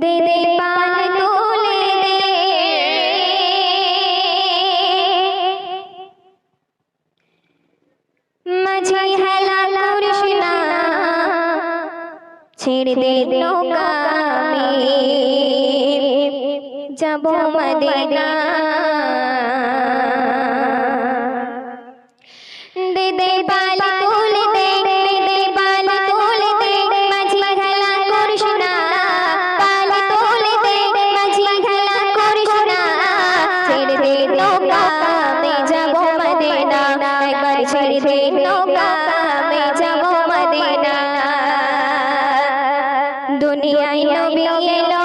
দে দে পাল তুলে দে। মাঝে হেলা না ছেড়ে দে নৌকা যাব মদিনা। ছেড়ে দে নৌকা আমি যাব মদিনা দুনিয়ায় নবী এলো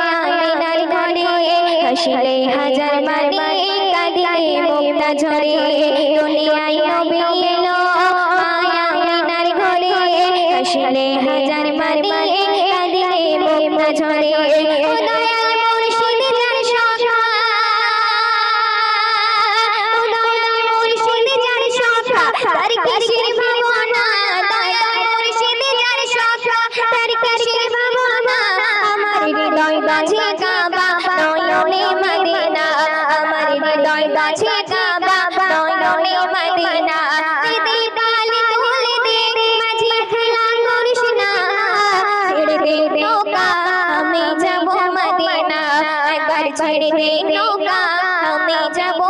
মায়া ঘরে। হাসিলে হাজার মানে কাঁদিলে মুক্তা ঝরে। দুনিয়ায় নবী এলো মায়া ঘরে। হাসিলে হাজার মানে কাঁদিলে মুক্তা ঝরে। তার কিসের ভাবনা? আমি যাব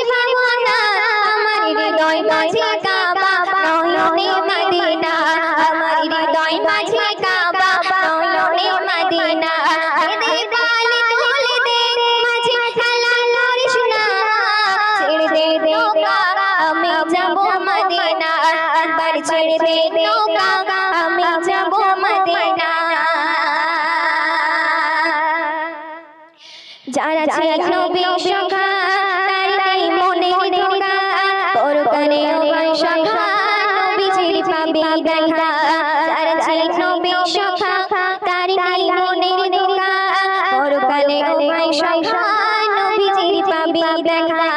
যাব মদিনা একবার ছেড়ে দে নৌকা। আমি যাব মদিনা যারা ছিল নবী সখা তারি মনে ধোকা। পরকালে উভয় সখা নবীজির পাবে দেখা যারা ছিল নবী সখা তারি মনে ধোকা। পরকালে উভয় সখা নবীজির পাবে দেখা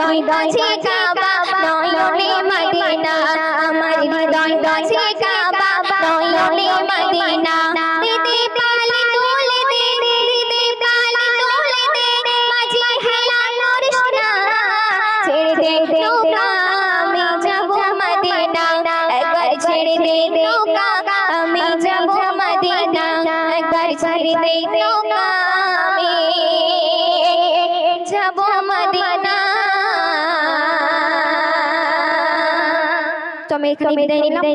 হৃদয় বাজে কাবা, নয়নে মদিনা। আমার হৃদয় বাজে কাবা, নয়নে মদিনা। দিদি পালি তুলে দে দিদি পালি তুলে দে আমি যাব মদিনা। একবার ছেড়ে দে নৌকা kami, kami, kami, kami,